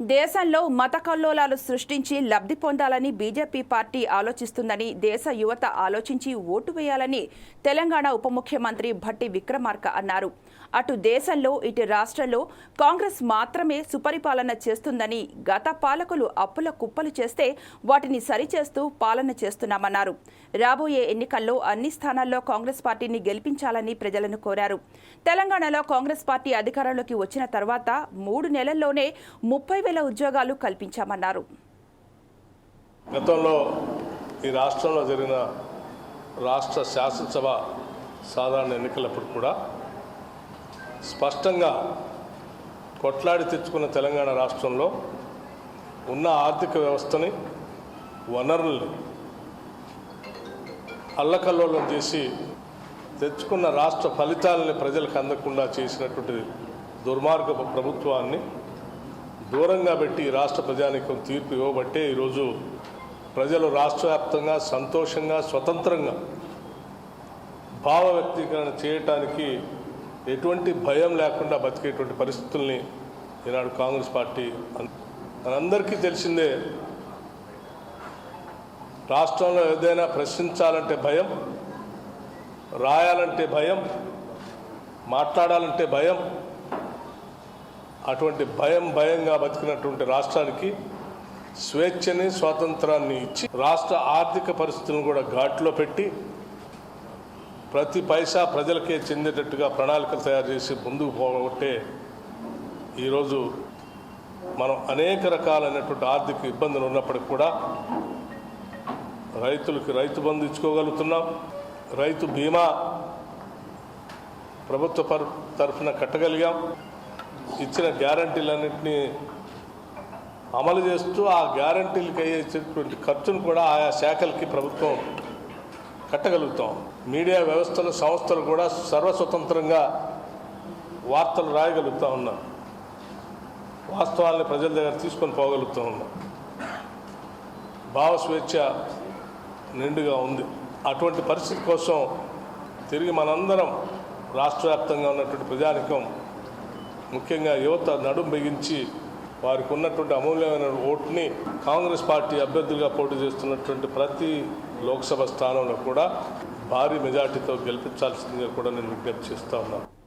దేశంలో మత కల్లోలాలు సృష్టించి లబ్ధి పొందాలని బీజేపీ పార్టీ ఆలోచిస్తుందని దేశ యువత ఆలోచించి ఓటు వేయాలని తెలంగాణ ఉప ముఖ్యమంత్రి భట్టి విక్రమార్క అన్నారు. అటు దేశంలో ఇటు రాష్ట్రంలో కాంగ్రెస్ మాత్రమే సుపరిపాలన చేస్తుందని గత పాలకులు అప్పుల కుప్పలు చేస్తే వాటిని సరిచేస్తూ పాలన చేస్తున్నామన్నారు. రాబోయే ఎన్నికల్లో అన్ని స్థానాల్లో కాంగ్రెస్ పార్టీని గెలిపించాలని ప్రజలను కోరారు. తెలంగాణలో కాంగ్రెస్ పార్టీ అధికారంలోకి వచ్చిన తర్వాత మూడు నెలల్లోనే ముప్పై వేల ఉద్యోగాలు కల్పించామన్నారు. గతంలో ఈ రాష్ట్రంలో జరిగిన రాష్ట్ర శాసనసభ సాధారణ ఎన్నికలప్పుడు కూడా స్పష్టంగా కొట్లాడి తెచ్చుకున్న తెలంగాణ రాష్ట్రంలో ఉన్న ఆర్థిక వ్యవస్థని వనరుల్ని అల్లకల్లోలం చేసి తెచ్చుకున్న రాష్ట్ర ఫలితాలని ప్రజలకు అందకుండా చేసినటువంటి దుర్మార్గ ప్రభుత్వాన్ని దూరంగా పెట్టి ఈ రాష్ట్ర ప్రజానికం తీర్పు ఇవ్వబట్టే ఈరోజు ప్రజలు రాష్ట్ర వ్యాప్తంగా సంతోషంగా స్వతంత్రంగా భావ వ్యక్తీకరణ చేయటానికి ఎటువంటి భయం లేకుండా బతికేటువంటి పరిస్థితుల్ని ఈనాడు కాంగ్రెస్ పార్టీ అన్- మనందరికీ తెలిసిందే రాష్ట్రంలో ఏదైనా ప్రశ్నించాలంటే భయం రాయాలంటే భయం మాట్లాడాలంటే భయం అటువంటి భయం భయంగా బతికినటువంటి రాష్ట్రానికి స్వేచ్ఛని స్వాతంత్రాన్ని ఇచ్చి రాష్ట్ర ఆర్థిక పరిస్థితులను కూడా ఘాట్లో పెట్టి ప్రతి పైసా ప్రజలకే చెందేటట్టుగా ప్రణాళికలు తయారు చేసి ముందుకు పోగొట్టే ఈరోజు మనం అనేక రకాలైనటువంటి ఆర్థిక ఇబ్బందులు ఉన్నప్పటికి కూడా రైతులకి రైతు బంధు ఇచ్చుకోగలుగుతున్నాం. రైతు బీమా ప్రభుత్వ తరఫున కట్టగలిగాం. ఇచ్చిన గ్యారంటీలన్నింటినీ అమలు చేస్తూ ఆ గ్యారంటీలకి అయ్యేటటువంటి ఖర్చును కూడా ఆయా శాఖలకి ప్రభుత్వం కట్టగలుగుతాం. మీడియా వ్యవస్థలు సంస్థలు కూడా సర్వస్వతంత్రంగా వార్తలు రాయగలుగుతూ ఉన్నాం. వాస్తవాల్ని ప్రజల దగ్గర తీసుకొని పోగలుగుతూ ఉన్నాం. భావ స్వేచ్ఛ నిండుగా ఉంది. అటువంటి పరిస్థితి కోసం తిరిగి మనందరం రాష్ట్ర వ్యాప్తంగా ఉన్నటువంటి ప్రజానికం ముఖ్యంగా యువత నడుం బిగించి వారికి ఉన్నటువంటి అమూల్యమైన ఓటుని కాంగ్రెస్ పార్టీ అభ్యర్థులుగా పోటీ చేస్తున్నటువంటి ప్రతి లోక్సభ స్థానంలో కూడా భారీ మెజార్టీతో గెలిపించాల్సిందిగా కూడా నేను విజ్ఞప్తి చేస్తా ఉన్నాను